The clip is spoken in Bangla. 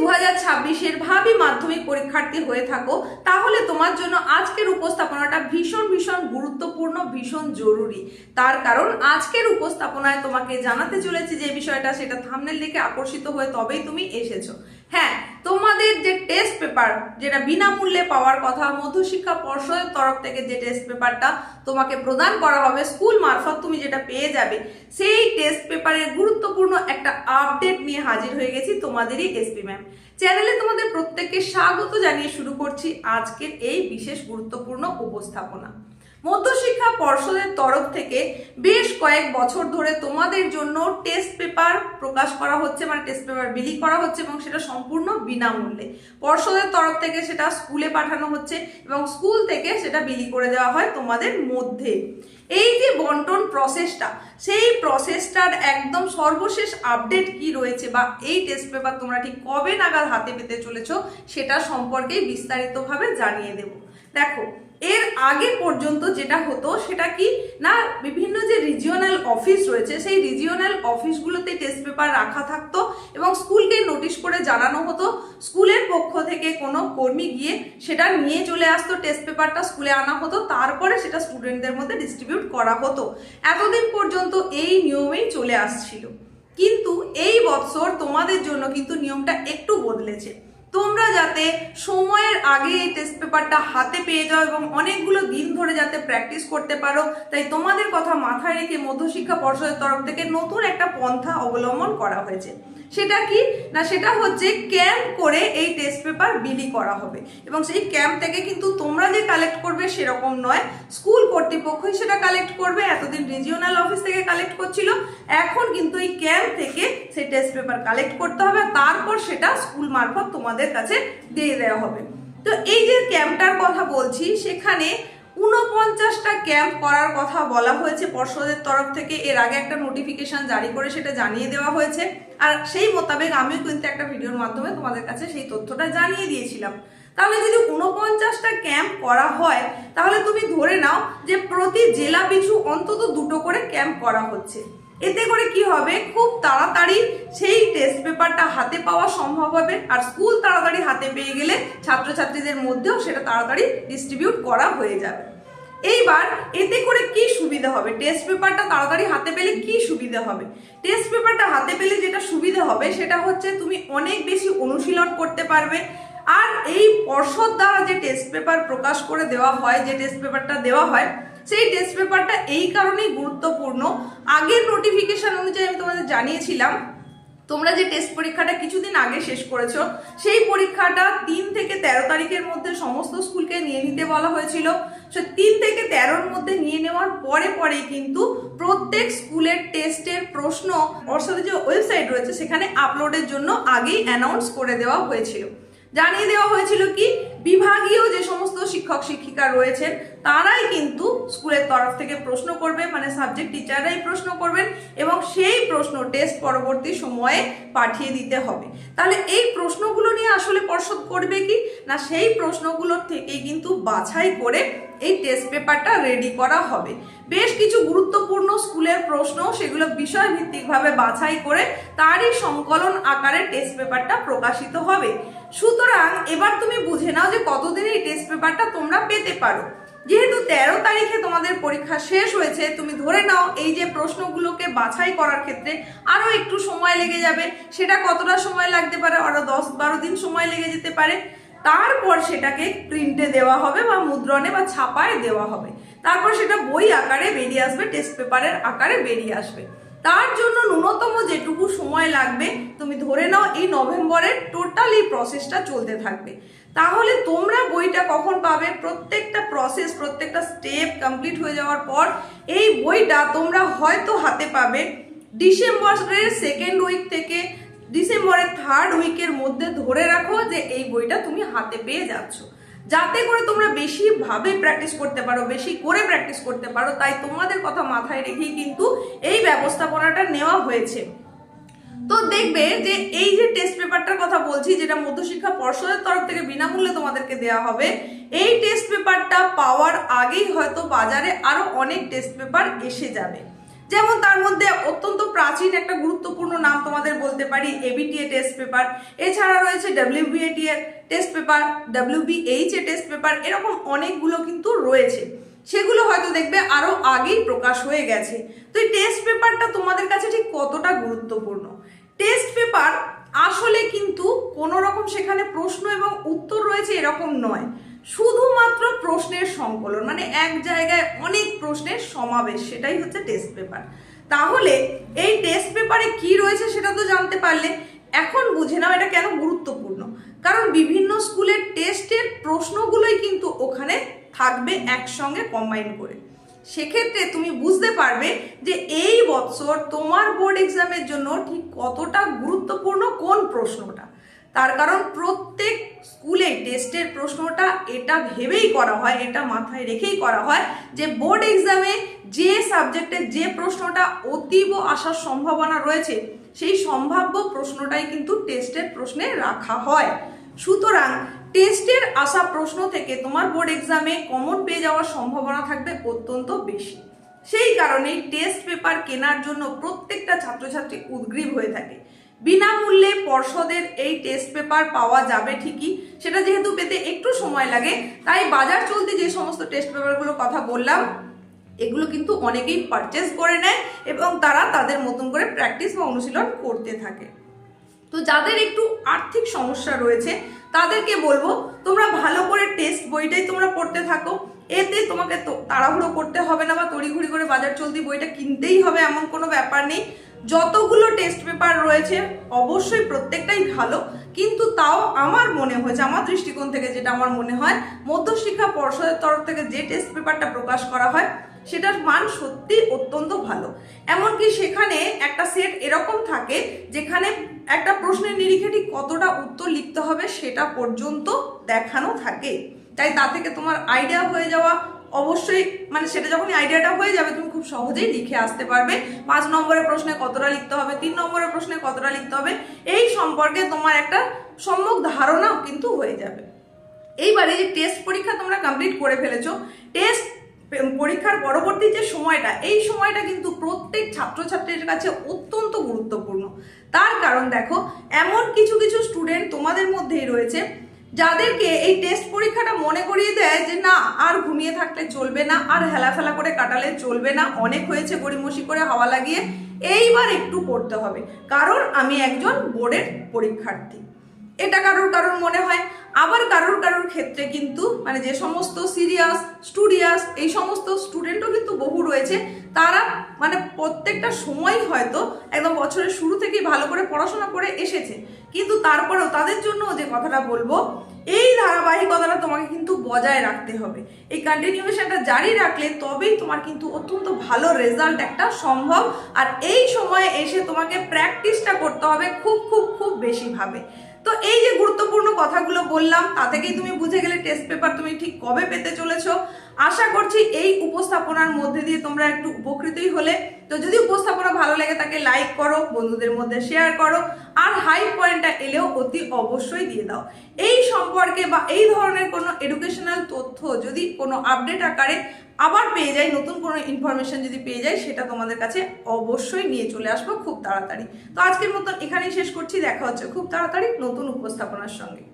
দু হাজার ছাব্বিশের ভাবি মাধ্যমিক পরীক্ষার্থী হয়ে থাকো, তাহলে তোমার জন্য আজকের উপস্থাপনাটা ভীষণ ভীষণ গুরুত্বপূর্ণ, ভীষণ জরুরি। তার কারণ, আজকের উপস্থাপনায় তোমাকে জানাতে চলেছি যে বিষয়টা, সেটা থামনেল দিকে আকর্ষিত হয়ে তবেই তুমি এসেছ। হ্যাঁ পেপার যেটা বিনামূল্যে পাওয়ার কথা, মধ্যশিক্ষা পর্ষদের তরফ থেকে যে টেস্ট পেপারটা তোমাকে প্রদান করা হবে স্কুল মারফত তুমি যেটা পেয়ে যাবে, সেই টেস্ট পেপারের গুরুত্বপূর্ণ একটা আপডেট নিয়ে হাজির হয়ে গেছি তোমাদেরই এসপি ম্যাম চ্যানেলে তোমাদের প্রত্যেককে স্বাগত জানিয়ে শুরু করছি আজকের এই বিশেষ গুরুত্বপূর্ণ উপস্থাপনা। মধ্যশিক্ষা পর্ষদের তরফ থেকে বেশ কয়েক বছর ধরে তোমাদের জন্য টেস্ট পেপার প্রকাশ করা হচ্ছে মানে টেস্ট পেপার বিলি করা হচ্ছে এবং সেটা সম্পূর্ণ বিনামূল্যে। পর্ষদের তরফ থেকে সেটা স্কুলে পাঠানো হচ্ছে এবং স্কুল থেকে সেটা বিলি করে দেওয়া হয় তোমাদের মধ্যে। এই যে বন্টন প্রসেসটা সেই প্রসেসটার একদম সর্বশেষ আপডেট কি রয়েছে বা এই টেস্ট পেপার তোমরা ঠিক কবে নাগাদ হাতে পেতে চলেছ, সেটা সম্পর্কে বিস্তারিতভাবে জানিয়ে দেব। দেখো আগে পর্যন্ত যেটা হতো সেটা কি? না, বিভিন্ন যে রিজিওনাল অফিস রয়েছে, সেই রিজিওনাল অফিসগুলোতে টেস্ট পেপার রাখা থাকতো এবং স্কুলকে নোটিশ করে জানানো হতো। স্কুলের পক্ষ থেকে কোনো কর্মী গিয়ে সেটা নিয়ে চলে আসতো টেস্ট পেপারটা স্কুলে আনা হতো, তারপরে সেটা স্টুডেন্টদের মধ্যে ডিস্ট্রিবিউট করা হতো। এতদিন পর্যন্ত এই নিয়মেই চলে আসছিল। কিন্তু এই বছর তোমাদের জন্য কিন্তু নিয়মটা একটু বদলেছে। তোমরা যাতে সময়ের আগে এই টেস্ট পেপারটা হাতে পেয়ে যাও এবং অনেকগুলো দিন ধরে যাতে প্র্যাকটিস করতে পারো, তাই তোমাদের কথা মাথায় রেখে মধ্যশিক্ষা পর্ষদের তরফ থেকে নতুন একটা পন্থা অবলম্বন করা হয়েছে। সেটা কি? না, সেটা হচ্ছে ক্যাম্প করে এই টেস্ট পেপার বিলি করা হবে। এবং সেই ক্যাম্প থেকে কিন্তু তোমরা যে কালেক্ট করবে সেরকম নয়। স্কুল কর্তৃপক্ষই সেটা কালেক্ট করবে। এতদিন রিজিওনাল অফিস থেকে কালেক্ট করছিল। এখন কিন্তু এই ক্যাম্প থেকে সেই টেস্ট পেপার কালেক্ট করতে হবে। তারপর সেটা স্কুল মারফত তোমাদের কাছে দিয়ে দেওয়া হবে। তো এই যে ক্যাম্পটার কথা বলছি, সেখানে উনপঞ্চাশটা ক্যাম্প করার কথা বলা হয়েছে পর্ষদের তরফ থেকে। এর আগে একটা নোটিফিকেশন জারি করে সেটা জানিয়ে দেওয়া হয়েছে। আর সেই মোতাবেক আমিও কিন্তু একটা ভিডিওর মাধ্যমে তোমাদের কাছে সেই তথ্যটা জানিয়ে দিয়েছিলাম। তাহলে যদি উনপঞ্চাশটা ক্যাম্প করা হয়, তাহলে তুমি ধরে নাও যে প্রতি জেলা পিছু অন্তত দুটো করে ক্যাম্প করা হচ্ছে। এতে করে কি হবে? খুব তাড়াতাড়ি সেই টেস্ট পেপারটা হাতে পাওয়া সম্ভব হবে। আর স্কুল তাড়াতাড়ি হাতে পেয়ে গেলে ছাত্রছাত্রীদের মধ্যেও সেটা তাড়াতাড়ি ডিস্ট্রিবিউট করা হয়ে যাবে। এইবার এতে করে কি সুবিধা হবে? টেস্ট পেপারটা তাড়াতাড়ি হাতে পেলে কি সুবিধা হবে? টেস্ট পেপারটা হাতে পেলে যেটা সুবিধা হবে, সেটা হচ্ছে তুমি অনেক বেশি অনুশীলন করতে পারবে। আর এই পর্ষদ দ্বারা যে টেস্ট পেপার প্রকাশ করে দেওয়া হয়, যে টেস্ট পেপারটা দেওয়া হয়, সেই টেস্ট পেপারটা এই কারণেই গুরুত্বপূর্ণ। আগের নোটিফিকেশন অনুযায়ী আমি তোমাদের জানিয়েছিলাম তোমরা যে টেস্ট পরীক্ষাটা কিছুদিন আগে শেষ করেছ, সেই পরীক্ষাটা তিন থেকে তেরো তারিখের মধ্যে সমস্ত স্কুলকে নিয়ে নিতে বলা হয়েছিল। সে তিন থেকে তেরোর মধ্যে নিয়ে নেওয়ার পরে পরে কিন্তু প্রত্যেক স্কুলের টেস্টের প্রশ্ন ওর সাথে যে ওয়েবসাইট রয়েছে, সেখানে আপলোডের জন্য আগেই অ্যানাউন্স করে দেওয়া হয়েছিল। জানিয়ে দেওয়া হয়েছিল কি বিভাগীয় যে সমস্ত শিক্ষক, শিক্ষিকা রয়েছেন, তারাই কিন্তু স্কুলের তরফ থেকে প্রশ্ন করবে মানে সাবজেক্ট টিচাররাই প্রশ্ন করবেন এবং সেই প্রশ্ন টেস্ট পরবর্তী সময়ে পাঠিয়ে দিতে হবে। তাহলে এই প্রশ্নগুলো নিয়ে আসলে পর্ষদ করবে কি? না, সেই প্রশ্নগুলোর থেকেই কিন্তু বাছাই করে এই টেস্ট পেপারটা রেডি করা হবে। বেশ কিছু গুরুত্বপূর্ণ স্কুলের প্রশ্ন, সেগুলো বিষয়ভিত্তিকভাবে বাছাই করে তারই সংকলন আকারে টেস্ট পেপারটা প্রকাশিত হবে। সুতরাং এবার তুমি বুঝে নাও যে কতদিন এই টেস্ট পেপারটা তোমরা পেতে পারো। যেহেতু তেরো তারিখে তোমাদের পরীক্ষা শেষ হয়েছে, তুমি ধরে নাও এই যে প্রশ্নগুলোকে বাছাই করার ক্ষেত্রে আরও একটু সময় লেগে যাবে। সেটা কতটা সময় লাগতে পারে? আরও দশ বারো দিন সময় লেগে যেতে পারে। তারপর সেটাকে প্রিন্টে দেওয়া হবে বা মুদ্রণে বা ছাপায় দেওয়া হবে। তারপর সেটা বই আকারে বেরিয়ে আসবে টেস্ট পেপারের আকারে বেরিয়ে আসবে। তার জন্য ন্যূনতম যেটুকু সময় লাগবে, তুমি ধরে নাও এই নভেম্বরের টোটাল এই প্রসেসটা চলতে থাকবে। তাহলে তোমরা বইটা কখন পাবে? প্রত্যেকটা প্রসেস, প্রত্যেকটা স্টেপ কমপ্লিট হয়ে যাওয়ার পর এই বইটা তোমরা হয়তো হাতে পাবে ডিসেম্বরের সেকেন্ড উইক থেকে ডিসেম্বরের থার্ড উইকের মধ্যে ধরে রাখো যে এই বইটা তুমি হাতে পেয়ে যাচ্ছ। যাতে করে তোমরা বেশি ভাবে প্র্যাকটিস করতে পারো, বেশি করে প্র্যাকটিস করতে পারো, তাই তোমাদের কথা মাথায় রেখেই কিন্তু এই ব্যবস্থাপনাটা নেওয়া হয়েছে। তো দেখবে যে এই যে টেস্ট পেপারটার কথা বলছি, যেটা মধ্যশিক্ষা পর্ষদের তরফ থেকে বিনামূল্যে তোমাদেরকে দেওয়া হবে, এই টেস্ট পেপারটা পাওয়ার আগেই হয়তো বাজারে আরও অনেক টেস্ট পেপার এসে যাবে। যেমন তার মধ্যে অত্যন্ত প্রাচীন একটা গুরুত্বপূর্ণ নাম তোমাদের বলতে পারি এবিটিএ টেস্ট পেপার এছাড়া রয়েছে ডাব্লিউবিএটি এর test paper WBH A test paper এরকম অনেকগুলো কিন্তু রয়েছে। সেগুলো হয়তো দেখবে আরও আগেই প্রকাশ হয়ে গেছে। তো এই টেস্ট পেপারটা তোমাদের কাছে ঠিক কতটা গুরুত্বপূর্ণ? টেস্ট পেপার আসলে কিন্তু কোনো রকম সেখানে প্রশ্ন এবং উত্তর রয়েছে এরকম নয়। শুধুমাত্র প্রশ্নের সংকলন মানে এক জায়গায় অনেক প্রশ্নের সমাবেশ, সেটাই হচ্ছে টেস্ট পেপার তাহলে এই টেস্ট পেপারে কি রয়েছে সেটা তো জানতে পারলে, এখন বুঝে নাও এটা কেন গুরুত্বপূর্ণ। কারণ বিভিন্ন স্কুলের টেস্টের প্রশ্নগুলোই কিন্তু ওখানে থাকবে একসঙ্গে কম্বাইন করে। সেক্ষেত্রে তুমি বুঝতে পারবে যে এই বছর তোমার বোর্ড এক্সামের জন্য ঠিক কতটা গুরুত্বপূর্ণ কোন প্রশ্নটা। তার কারণ প্রত্যেক স্কুলে টেস্টের প্রশ্নটা এটা ভেবেই করা হয়, এটা মাথায় রেখেই করা হয় যে বোর্ড এক্সামে যে সাবজেক্টে যে প্রশ্নটা অতীব আসার সম্ভাবনা রয়েছে, সেই সম্ভাব্য প্রশ্নটাই কিন্তু টেস্টের প্রশ্নে রাখা হয়। সুতরাং টেস্টের আসা প্রশ্ন থেকে তোমার বোর্ড এক্সামে কমন পেয়ে যাওয়ার সম্ভাবনা থাকবে অত্যন্ত বেশি। সেই কারণেই টেস্ট পেপার কেনার জন্য প্রত্যেকটা ছাত্রছাত্রী উদ্গ্রীব হয়ে থাকে। বিনামূল্যে পর্ষদের এই টেস্ট পেপার পাওয়া যাবে ঠিকই, সেটা যেহেতু পেতে একটু সময় লাগে, তাই বাজার চলতে যে সমস্ত টেস্ট পেপারগুলোর কথা বললাম, এগুলো কিন্তু অনেকেই পারচেস করে নেয় এবং তারা তাদের মতন করে প্র্যাকটিস বা অনুশীলন করতে থাকে। তো যাদের একটু আর্থিক সমস্যা রয়েছে তাদেরকে বলব, তোমরা ভালো করে টেস্ট বইটাই তোমরা পড়তে থাকো। এতে তোমাকে তাড়াহুড়ো করতে হবে না বা তড়িঘড়ি করে বাজার চলতি বইটা কিনতেই হবে এমন কোনো ব্যাপার নেই। যতগুলো টেস্ট পেপার রয়েছে, অবশ্যই প্রত্যেকটাই ভালো। কিন্তু তাও আমার মনে হয়েছে, আমার দৃষ্টিকোণ থেকে যেটা আমার মনে হয়, মধ্যশিক্ষা পর্ষদের তরফ থেকে যে টেস্ট পেপারটা প্রকাশ করা হয়, সেটার মান সত্যি অত্যন্ত ভালো। এমনকি সেখানে একটা সেট এরকম থাকে, যেখানে একটা প্রশ্নের নিরিখে ঠিক কতটা উত্তর লিখতে হবে সেটা পর্যন্ত দেখানো থাকে। তাই তা থেকে তোমার আইডিয়া হয়ে যাওয়া অবশ্যই মানে সেটা যখনই আইডিয়াটা হয়ে যাবে, তুমি খুব সহজেই লিখে আসতে পারবে। পাঁচ নম্বরের প্রশ্নে কতটা লিখতে হবে, তিন নম্বরের প্রশ্নে কতটা লিখতে হবে, এই সম্পর্কে তোমার একটা সম্যক ধারণাও কিন্তু হয়ে যাবে। এইবারে যে টেস্ট পরীক্ষা তোমরা কমপ্লিট করে ফেলেছো টেস্ট পরীক্ষার পরবর্তী যে সময়টা, এই সময়টা কিন্তু প্রত্যেক ছাত্রছাত্রীর কাছে অত্যন্ত গুরুত্বপূর্ণ। তার কারণ দেখো, এমন কিছু কিছু স্টুডেন্ট তোমাদের মধ্যেই রয়েছে, যাদেরকে এই টেস্ট পরীক্ষাটা মনে করিয়ে দেয় যে না, আর ঘুমিয়ে থাকলে চলবে না, আর হেলাফেলা করে কাটালে চলবে না, অনেক হয়েছে গড়িমসি করে হাওয়া লাগিয়ে, এইবার একটু পড়তে হবে। কারণ আমি একজন বোর্ডের পরীক্ষার্থী। এটা কারোর কারোর মনে হয়, আবার কারোর কারোর ক্ষেত্রে কিন্তু মানে যে সমস্ত সিরিয়াস স্টুডিয়াস এই সমস্ত স্টুডেন্টও কিন্তু বহু রয়েছে। তারা মানে প্রত্যেকটা সময় হয়তো একদম বছরের শুরু থেকেই ভালো করে পড়াশোনা করে এসেছে। কিন্তু তারপরেও তাদের জন্য যে কথাটা বলব, এই ধারাবাহিকতাটা তোমাকে কিন্তু বজায় রাখতে হবে। এই কন্টিনিউশনটা জারি রাখলে তবেই তোমার কিন্তু অত্যন্ত ভালো রেজাল্ট একটা সম্ভব। আর এই সময়ে এসে তোমাকে প্র্যাকটিসটা করতে হবে খুব খুব খুব বেশিভাবে তো এই যে গুরুত্বপূর্ণ কথাগুলো বললাম, তা থেকেই তুমি বুঝে গেলে টেস্ট পেপার তুমি ঠিক কবে পেতে চলেছো। আশা করছি এই উপস্থাপনার মধ্যে দিয়ে তোমরা একটু উপকৃতই হলে। তো যদি উপস্থাপনা ভালো লাগে তাকে লাইক করো, বন্ধুদের মধ্যে শেয়ার করো, আর হাই পয়েন্টটা এলেও অতি অবশ্যই দিয়ে দাও। এই সম্পর্কে বা এই ধরনের কোনো এডুকেশনাল তথ্য যদি কোনো আপডেট আকারে আবার পেয়ে যাই, নতুন কোনো ইনফরমেশন যদি পেয়ে যাই, সেটা তোমাদের কাছে অবশ্যই নিয়ে চলে আসব খুব তাড়াতাড়ি। তো আজকের মতন এখানেই শেষ করছি, দেখা হচ্ছে খুব তাড়াতাড়ি নতুন উপস্থাপনার সঙ্গে।